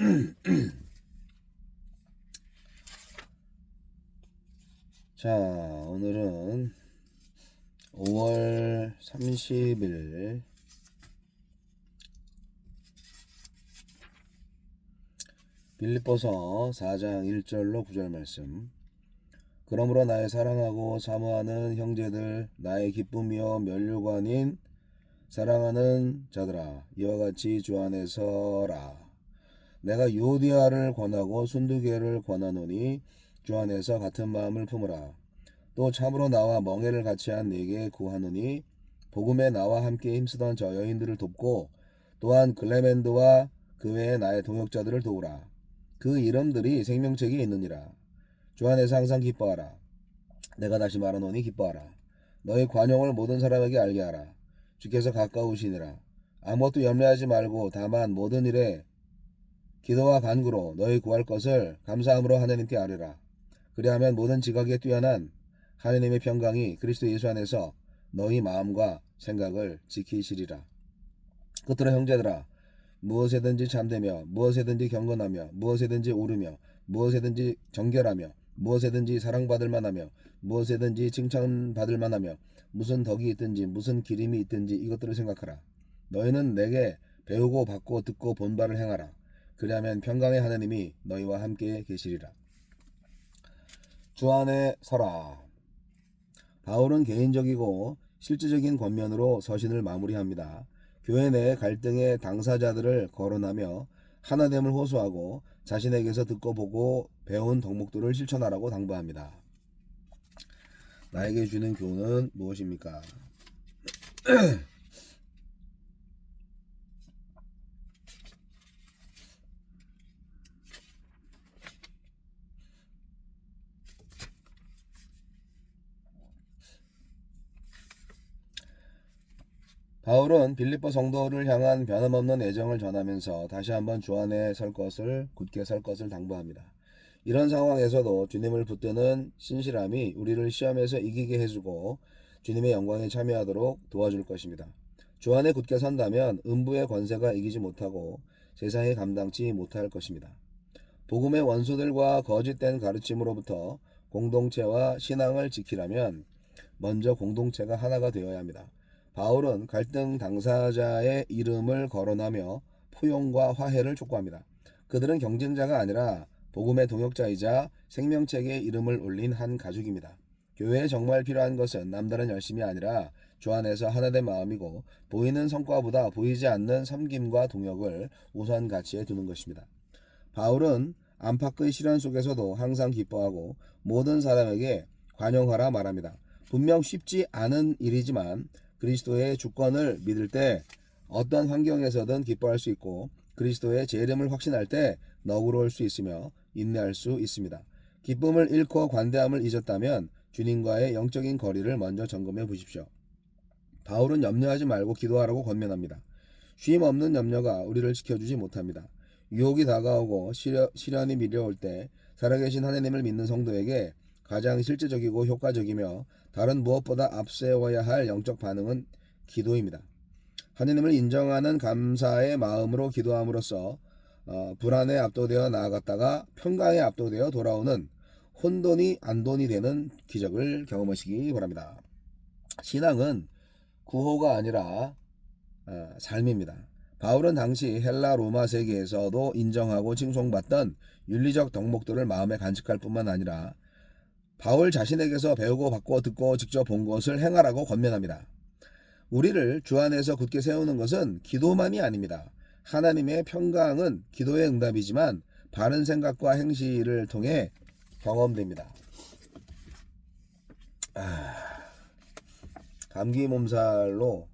자, 오늘은 5월 30일 빌립보서 4장 1절로 9절 말씀. 그러므로 나의 사랑하고 사모하는 형제들 나의 기쁨이요 면류관인 사랑하는 자들아 이와 같이 주 안에서라 내가 요디아를 권하고 순두개를 권하노니 주 안에서 같은 마음을 품으라. 또 참으로 나와 멍해를 같이 한 네게 구하노니 복음에 나와 함께 힘쓰던 저 여인들을 돕고 또한 글레멘드와 그 외에 나의 동역자들을 도우라. 그 이름들이 생명책에 있느니라. 주 안에서 항상 기뻐하라. 내가 다시 말하노니 기뻐하라. 너희 관용을 모든 사람에게 알게 하라. 주께서 가까우시니라. 아무것도 염려하지 말고 다만 모든 일에 기도와 간구로 너희 구할 것을 감사함으로 하나님께 아뢰라 그리하면 모든 지각에 뛰어난 하나님의 평강이 그리스도 예수 안에서 너희 마음과 생각을 지키시리라. 끝으로 형제들아 무엇에든지 잠되며 무엇에든지 경건하며 무엇에든지 오르며 무엇에든지 정결하며 무엇에든지 사랑받을 만하며 무엇에든지 칭찬받을 만하며 무슨 덕이 있든지 무슨 기림이 있든지 이것들을 생각하라. 너희는 내게 배우고 받고 듣고 본 바를 행하라. 그리하면 평강의 하나님이 너희와 함께 계시리라. 주 안에 서라. 바울은 개인적이고 실질적인 권면으로 서신을 마무리합니다. 교회 내 갈등의 당사자들을 거론하며 하나됨을 호소하고 자신에게서 듣고 보고 배운 덕목들을 실천하라고 당부합니다. 나에게 주는 교훈은 무엇입니까? 바울은 빌립보 성도를 향한 변함없는 애정을 전하면서 다시 한번 주 안에 설 것을 굳게 설 것을 당부합니다. 이런 상황에서도 주님을 붙드는 신실함이 우리를 시험에서 이기게 해주고 주님의 영광에 참여하도록 도와줄 것입니다. 주 안에 굳게 선다면 음부의 권세가 이기지 못하고 세상이 감당치 못할 것입니다. 복음의 원수들과 거짓된 가르침으로부터 공동체와 신앙을 지키려면 먼저 공동체가 하나가 되어야 합니다. 바울은 갈등 당사자의 이름을 거론하며 포용과 화해를 촉구합니다. 그들은 경쟁자가 아니라 복음의 동역자이자 생명책에 이름을 올린 한 가족입니다. 교회에 정말 필요한 것은 남다른 열심이 아니라 주 안에서 하나된 마음이고 보이는 성과보다 보이지 않는 섬김과 동역을 우선 가치에 두는 것입니다. 바울은 안팎의 시련 속에서도 항상 기뻐하고 모든 사람에게 관용하라 말합니다. 분명 쉽지 않은 일이지만 그리스도의 주권을 믿을 때 어떤 환경에서든 기뻐할 수 있고 그리스도의 재림을 확신할 때 너그러울 수 있으며 인내할 수 있습니다. 기쁨을 잃고 관대함을 잊었다면 주님과의 영적인 거리를 먼저 점검해 보십시오. 바울은 염려하지 말고 기도하라고 권면합니다. 쉼 없는 염려가 우리를 지켜주지 못합니다. 유혹이 다가오고 시련이 밀려올 때 살아계신 하나님을 믿는 성도에게 가장 실제적이고 효과적이며 다른 무엇보다 앞세워야 할 영적 반응은 기도입니다. 하나님을 인정하는 감사의 마음으로 기도함으로써 어, 불안에 압도되어 나아갔다가 평강에 압도되어 돌아오는 혼돈이 안돈이 되는 기적을 경험하시기 바랍니다. 신앙은 구호가 아니라 어, 삶입니다. 바울은 당시 헬라 로마 세계에서도 인정하고 칭송받던 윤리적 덕목들을 마음에 간직할 뿐만 아니라 바울 자신에게서 배우고 받고 듣고 직접 본 것을 행하라고 권면합니다. 우리를 주 안에서 굳게 세우는 것은 기도만이 아닙니다. 하나님의 평강은 기도의 응답이지만 바른 생각과 행실을 통해 경험됩니다. 아, 감기 몸살로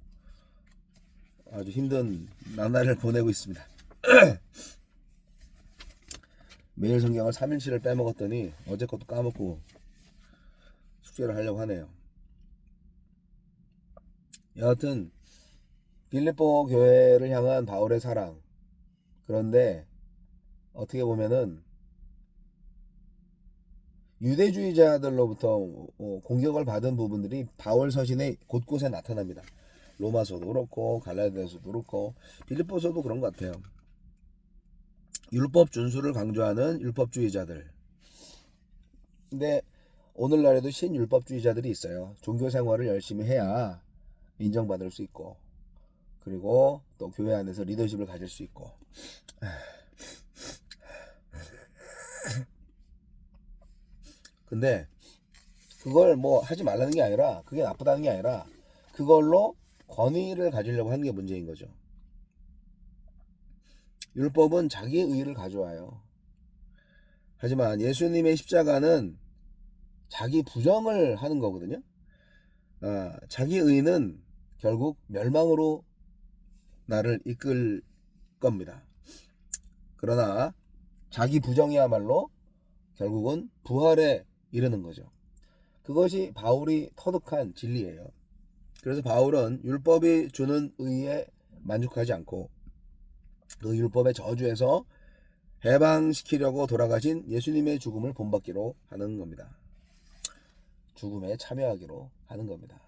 아주 힘든 나날을 보내고 있습니다. 매일 성경을 3일치를 빼먹었더니 어제 것도 까먹고 숙제를 하려고 하네요. 여하튼 빌립보 교회를 향한 바울의 사랑 그런데 어떻게 보면은 유대주의자들로부터 어, 공격을 받은 부분들이 바울 서신의 곳곳에 나타납니다. 로마서도 그렇고 갈라디아서도 그렇고 빌립보서도 그런 것 같아요. 율법 준수를 강조하는 율법주의자들. 근데 오늘날에도 신율법주의자들이 있어요. 종교 생활을 열심히 해야 인정받을 수 있고, 그리고 또 교회 안에서 리더십을 가질 수 있고. 근데 그걸 뭐 하지 말라는 게 아니라 그게 나쁘다는 게 아니라 그걸로 권위를 가지려고 하는 게 문제인 거죠. 율법은 자기 의를 가져와요. 하지만 예수님의 십자가는 자기 부정을 하는 거거든요. 아, 자기 의는 결국 멸망으로 나를 이끌 겁니다. 그러나 자기 부정이야말로 결국은 부활에 이르는 거죠. 그것이 바울이 터득한 진리예요. 그래서 바울은 율법이 주는 의에 만족하지 않고 그 율법의 저주에서 해방시키려고 돌아가신 예수님의 죽음을 본받기로 하는 겁니다. 죽음에 참여하기로 하는 겁니다.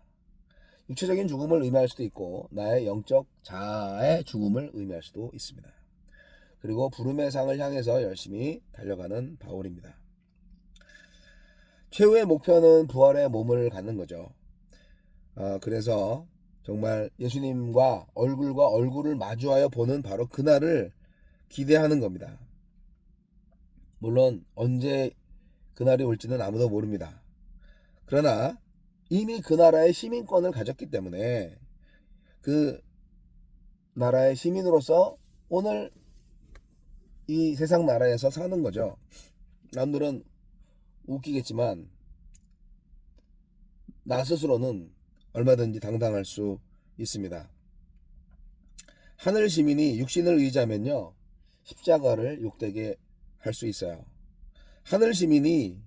육체적인 죽음을 의미할 수도 있고 나의 영적 자아의 죽음을 의미할 수도 있습니다. 그리고 부름의 상을 향해서 열심히 달려가는 바울입니다. 최후의 목표는 부활의 몸을 갖는 거죠. 아, 그래서 정말 예수님과 얼굴과 얼굴을 마주하여 보는 바로 그날을 기대하는 겁니다. 물론 언제 그날이 올지는 아무도 모릅니다. 그러나 이미 그 나라의 시민권을 가졌기 때문에 그 나라의 시민으로서 오늘 이 세상 나라에서 사는 거죠. 남들은 웃기겠지만 나 스스로는 얼마든지 당당할 수 있습니다. 하늘 시민이 육신을 의지하면요 십자가를 욕되게 할 수 있어요. 하늘 시민이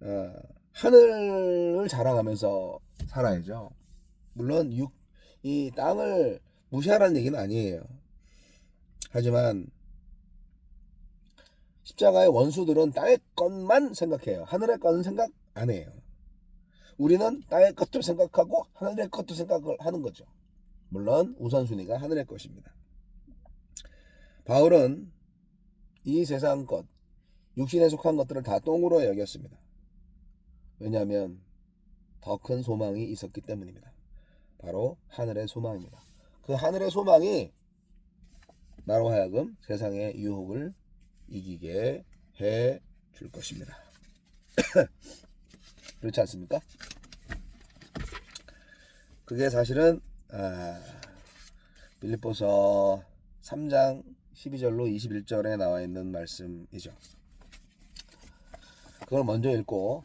어, 하늘을 자랑하면서 살아야죠. 물론 육, 이 땅을 무시하라는 얘기는 아니에요. 하지만 십자가의 원수들은 땅의 것만 생각해요. 하늘의 것은 생각 안 해요. 우리는 땅의 것도 생각하고 하늘의 것도 생각을 하는 거죠. 물론 우선순위가 하늘의 것입니다. 바울은 이 세상 것, 육신에 속한 것들을 다 똥으로 여겼습니다. 왜냐하면 더 큰 소망이 있었기 때문입니다. 바로 하늘의 소망입니다. 그 하늘의 소망이 나로 하여금 세상의 유혹을 이기게 해 줄 것입니다. 그렇지 않습니까? 그게 사실은 아, 빌립보서 3장 12절로 21절에 나와 있는 말씀이죠. 그걸 먼저 읽고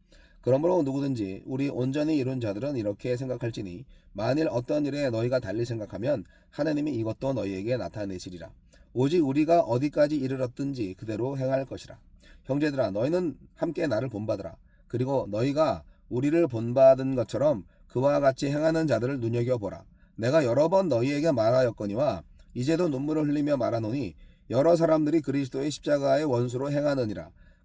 그러므로 누구든지 우리 온전히 이룬 자들은 이렇게 생각할지니 만일 어떤 일에 너희가 달리 생각하면 하느님이 이것도 너희에게 나타내시리라. 오직 우리가 어디까지 이르렀든지 그대로 행할 것이라. 형제들아 너희는 함께 나를 본받으라. 그리고 너희가 우리를 본받은 것처럼 그와 같이 행하는 자들을 눈여겨보라. 내가 여러 번 너희에게 말하였거니와 이제도 눈물을 흘리며 말하노니 여러 사람들이 그리스도의 십자가의 원수로 행하느니라.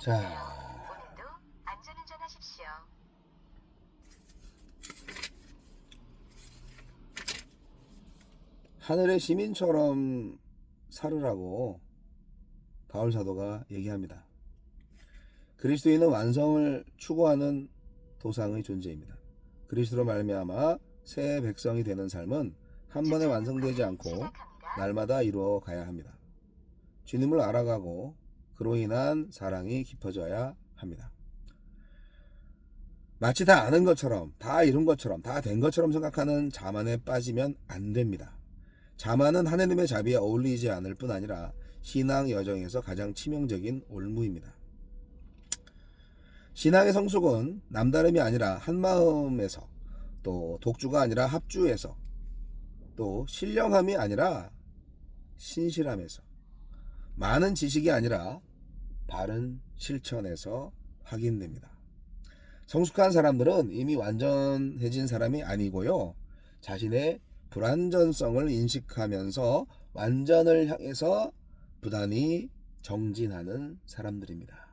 자. 오늘도 안전운전 하십시오. 하늘의 시민처럼 살으라고 바울 사도가 얘기합니다. 그리스도인은 완성을 추구하는 도상의 존재입니다. 그리스도로 말미암아 새 백성이 되는 삶은 한 번에 완성되지 않고. 날마다 이루어 가야 합니다. 주님을 알아가고 그로 인한 사랑이 깊어져야 합니다. 마치 다 아는 것처럼, 다 이룬 것처럼, 다 된 것처럼 생각하는 자만에 빠지면 안 됩니다. 자만은 하느님의 자비에 어울리지 않을 뿐 아니라 신앙 여정에서 가장 치명적인 올무입니다. 신앙의 성숙은 남다름이 아니라 한마음에서 또 독주가 아니라 합주에서 또 신령함이 아니라 신실함에서 많은 지식이 아니라 바른 실천에서 확인됩니다. 성숙한 사람들은 이미 완전해진 사람이 아니고요. 자신의 불완전성을 인식하면서 완전을 향해서 부단히 정진하는 사람들입니다.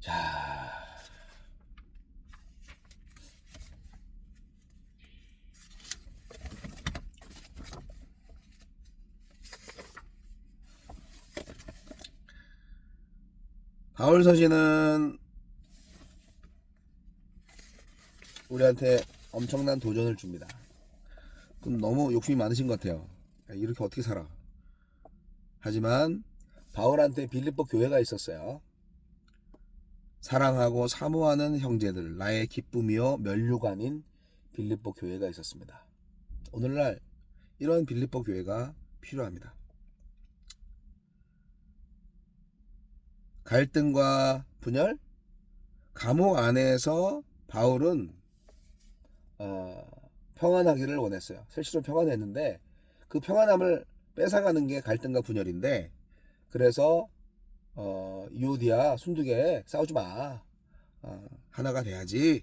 자, 바울 서신은 우리한테 엄청난 도전을 줍니다. 그럼 너무 욕심이 많으신 것 같아요. 야, 이렇게 어떻게 살아? 하지만 바울한테 빌립보 교회가 있었어요. 사랑하고 사모하는 형제들, 나의 기쁨이요 면류관인 빌립보 교회가 있었습니다. 오늘날 이런 빌립보 교회가 필요합니다. 갈등과 분열, 감옥 안에서 바울은 어, 평안하기를 원했어요. 실제로 평안했는데 그 평안함을 뺏어가는 게 갈등과 분열인데 그래서 어, 유오디아 순두개 싸우지 마. 어, 하나가 돼야지.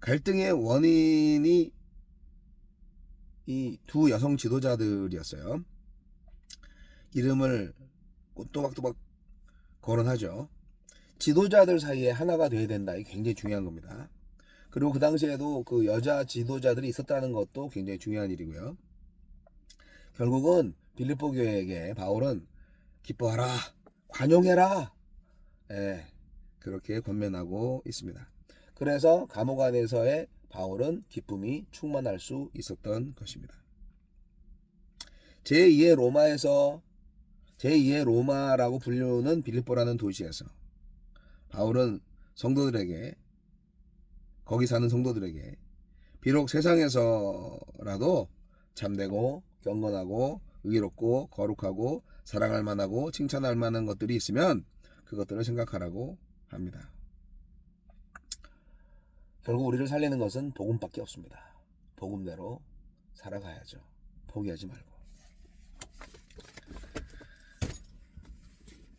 갈등의 원인이 이 두 여성 지도자들이었어요. 이름을 또박또박 거론하죠. 지도자들 사이에 하나가 돼야 된다. 이게 굉장히 중요한 겁니다. 그리고 그 당시에도 그 여자 지도자들이 있었다는 것도 굉장히 중요한 일이고요. 결국은 빌립보 교회에게 바울은 기뻐하라, 관용해라, 예, 그렇게 권면하고 있습니다. 그래서 감옥 안에서의 바울은 기쁨이 충만할 수 있었던 것입니다. 제2의 로마에서 제2의 로마라고 불리는 빌립보라는 도시에서 바울은 성도들에게 거기 사는 성도들에게 비록 세상에서라도 참되고 경건하고 의롭고 거룩하고 사랑할 만하고 칭찬할 만한 것들이 있으면 그것들을 생각하라고 합니다. 결국 우리를 살리는 것은 복음밖에 없습니다. 복음대로 살아가야죠. 포기하지 말고.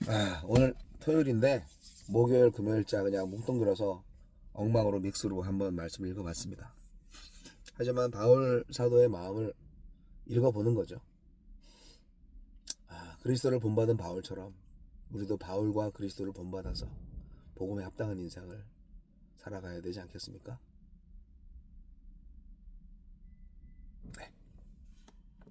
아, 오늘 토요일인데 목요일 금요일자 그냥 뭉뚱그려서 엉망으로 믹스로 한번 말씀 읽어봤습니다. 하지만 바울 사도의 마음을 읽어보는 거죠. 아, 그리스도를 본받은 바울처럼 우리도 바울과 그리스도를 본받아서 복음에 합당한 인생을 살아가야 되지 않겠습니까?